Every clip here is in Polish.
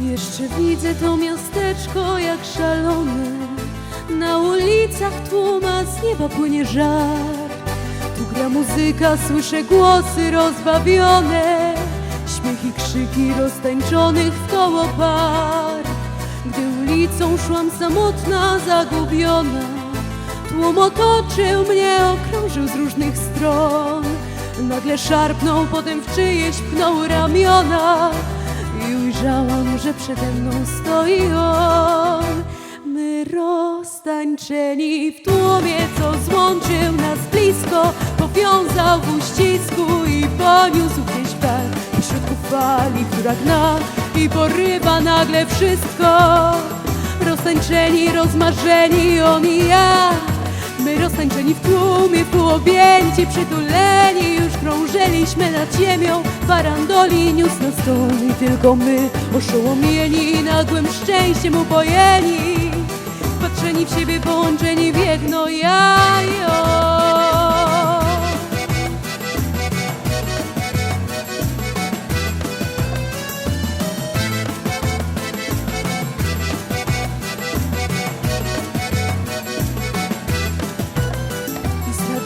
Jeszcze widzę to miasteczko jak szalone. Na ulicach tłuma z nieba płynie żar. Tu gra muzyka, słyszę głosy rozbawione. Śmiech i krzyki roztańczonych w koło par. Gdy ulicą szłam samotna, zagubiona. Tłum otoczył mnie, okrążył z różnych stron. Nagle szarpnął, potem w czyjeś pchnął ramiona I ujrzałam, że przede mną stoi on. My roztańczeni w tłumie, co złączył nas blisko Powiązał w uścisku i poniósł gdzieś dal. Pośrodku fali, która gna i porywa nagle wszystko. Roztańczeni, rozmarzeni, on i ja My roztańczeni w tłumie, półobjęci, przytuleni krążyliśmy nad ziemią, farandoli niósł nas ton I tylko my, oszołomieni, nagłym szczęściem upojeni. Patrzeni w siebie, połączeni w jedno jajo.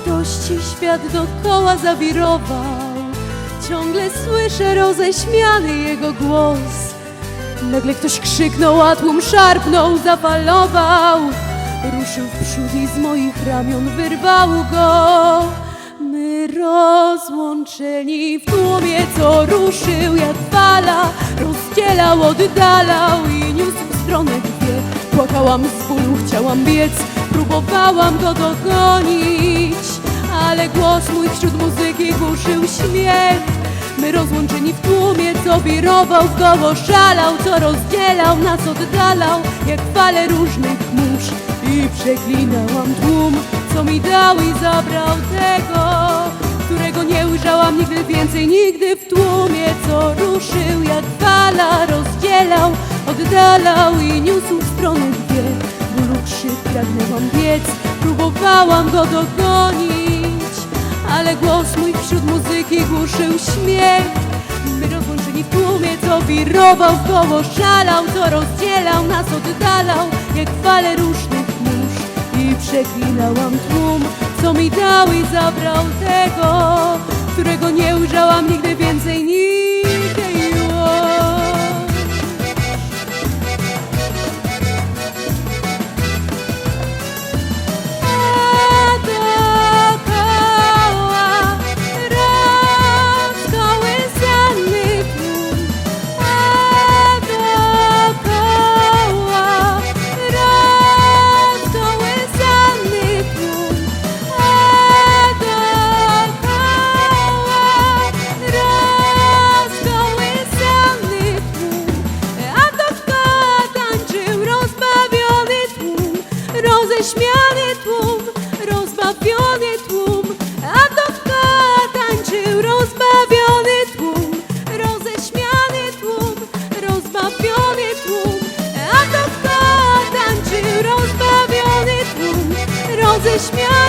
Radości świat dokoła zawirował Ciągle słyszę roześmiany jego głos. Nagle ktoś krzyknął, a tłum szarpnął, zapalował. Ruszył w przód i z moich ramion wyrwało go. My rozłączeni w tłumie, co ruszył jak fala Rozdzielał, oddalał i niósł w stronę dwie. Płakałam z bólu, chciałam biec, próbowałam go dogonić Ale głos mój wśród muzyki głuszył śmiech My rozłączeni w tłumie, co wirował w koło szalał Co rozdzielał, nas oddalał, jak fale różnych mórz. I przeklinałam tłum, co mi dał i zabrał tego Którego nie ujrzałam nigdy więcej, nigdy w tłumie Co ruszył jak fala, rozdzielał, oddalał i niósł w stronę dwie. Bólu krzyk, pragnęłam biec, próbowałam go dogonić ale głos mój wśród muzyki głuszył śmiech. My rozłączeni w tłumie, co wirował w koło. Szalał Co rozdzielał, nas oddalał, jak fale różnych mórz. I przeklinałam tłum, co mi dał i zabrał tego Którego nie ujrzałam nigdy więcej, nigdy a dookoła